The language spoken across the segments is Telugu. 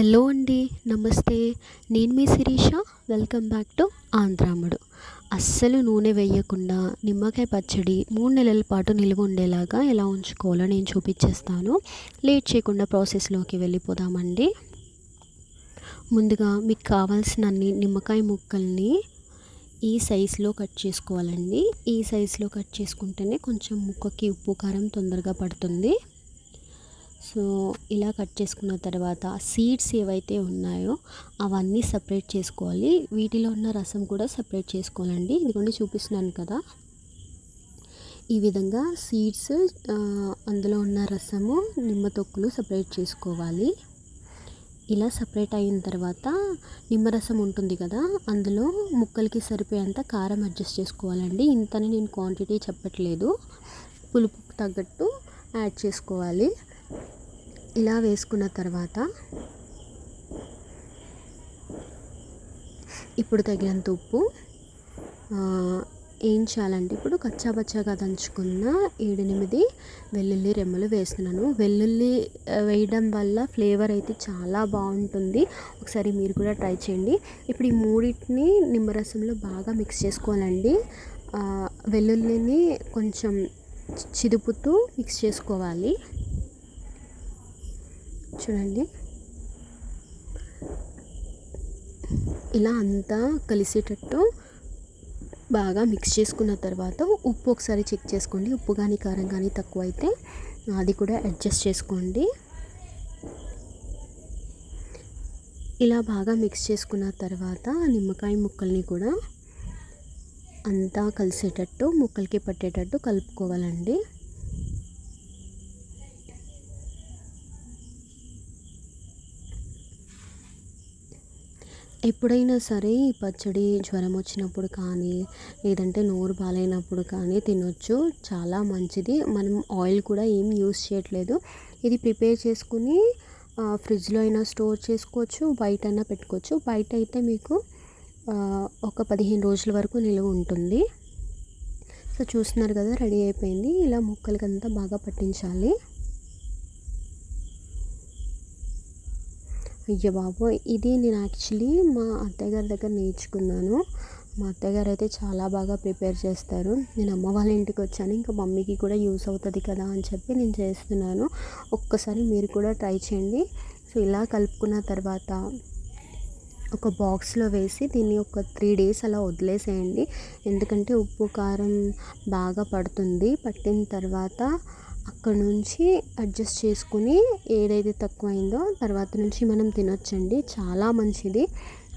హలో అండి నమస్తే. నేను మీ శిరీష. వెల్కమ్ బ్యాక్ టు ఆంధ్రాముడు. అస్సలు నూనె వేయకుండా నిమ్మకాయ పచ్చడి మూడు నెలల పాటు నిల్వ ఉండేలాగా ఎలా ఉంచుకోవాలో నేను చూపించేస్తాను. లేట్ చేయకుండా ప్రాసెస్లోకి వెళ్ళిపోదామండి. ముందుగా మీకు కావాల్సిన అన్ని నిమ్మకాయ ముక్కల్ని ఈ సైజులో కట్ చేసుకోవాలండి. ఈ సైజులో కట్ చేసుకుంటేనే కొంచెం ముక్కకి ఉప్పు కారం తొందరగా పడుతుంది. సో ఇలా కట్ చేసుకున్న తర్వాత సీడ్స్ ఏవైతే ఉన్నాయో అవన్నీ సపరేట్ చేసుకోవాలి. వీటిలో ఉన్న రసం కూడా సపరేట్ చేసుకోవాలండి. ఇదిగోండి చూపిస్తున్నాను కదా. ఈ విధంగా సీడ్స్ అందులో ఉన్న రసము నిమ్మ తొక్కులు సపరేట్ చేసుకోవాలి. ఇలా సపరేట్ అయిన తర్వాత నిమ్మరసం ఉంటుంది కదా అందులో ముక్కలకి సరిపోయేంత కారం అడ్జస్ట్ చేసుకోవాలండి. ఇంతని నేను క్వాంటిటీ చెప్పట్లేదు. పులుపుకు తగ్గట్టు యాడ్ చేసుకోవాలి. ఇలా వేసుకున్న తర్వాత ఇప్పుడు తగినంత ఉప్పు ఏం చేయాలంటే ఇప్పుడు కచ్చాబచ్చాగా దంచుకున్న ఏడెనిమిది వెల్లుల్లి రెమ్మలు వేస్తున్నాను. వెల్లుల్లి వేయడం వల్ల ఫ్లేవర్ అయితే చాలా బాగుంటుంది. ఒకసారి మీరు కూడా ట్రై చేయండి. ఇప్పుడు ఈ మూడింటిని నిమ్మరసంలో బాగా మిక్స్ చేసుకోవాలండి. వెల్లుల్లిని కొంచెం చిదుపుతూ మిక్స్ చేసుకోవాలి. చూడండి. ఇలా అంతా కలిసేటట్టు బాగా మిక్స్ చేసుకున్న తర్వాత ఉప్పు ఒకసారి చెక్ చేసుకోండి. ఉప్పు కానీ కారం కానీ తక్కువ అయితే అది కూడా అడ్జస్ట్ చేసుకోండి. ఇలా బాగా మిక్స్ చేసుకున్న తర్వాత నిమ్మకాయ ముక్కల్ని కూడా అంతా కలిసేటట్టు ముక్కలకి పట్టేటట్టు కలుపుకోవాలండి. ఎప్పుడైనా సరే ఈ పచ్చడి జ్వరం వచ్చినప్పుడు కానీ లేదంటే నోరు బాగాలేనప్పుడు కానీ తినొచ్చు. చాలా మంచిది. మనం ఆయిల్ కూడా ఏం యూస్ చేయట్లేదు. ఇది ప్రిపేర్ చేసుకుని ఫ్రిడ్జ్లో అయినా స్టోర్ చేసుకోవచ్చు బయట అయినా పెట్టుకోవచ్చు. బయట అయితే మీకు ఒక పదిహేను రోజుల వరకు నిలువ ఉంటుంది. సో చూస్తున్నారు కదా రెడీ అయిపోయింది. ఇలా ముక్కలకంతా బాగా పట్టించాలి. అయ్య బాబోయ్ ఇది నేను యాక్చువల్లీ మా అత్తయ్య గారి దగ్గర నేర్చుకున్నాను. మా అత్తగారు అయితే చాలా బాగా ప్రిపేర్ చేస్తారు. నేను అమ్మ వాళ్ళ ఇంటికి వచ్చాను. ఇంకా మమ్మీకి కూడా యూస్ అవుతుంది కదా అని చెప్పి నేను చేస్తున్నాను. ఒక్కసారి మీరు కూడా ట్రై చేయండి. సో ఇలా కలుపుకున్న తర్వాత ఒక బాక్స్లో వేసి దీన్ని ఒక త్రీ డేస్ అలా వదిలేసేయండి. ఎందుకంటే ఉప్పు కారం బాగా పడుతుంది. పట్టిన తర్వాత అక్కడ నుంచి అడ్జస్ట్ చేసుకుని ఏదైతే తక్కువైందో తర్వాత నుంచి మనం తినొచ్చండి. చాలా మంచిది.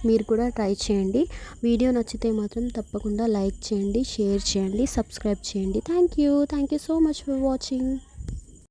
మీరు కూడా ట్రై చేయండి. వీడియో నచ్చితే మాత్రం తప్పకుండా లైక్ చేయండి షేర్ చేయండి సబ్స్క్రైబ్ చేయండి. Thank you. Thank you so much for watching.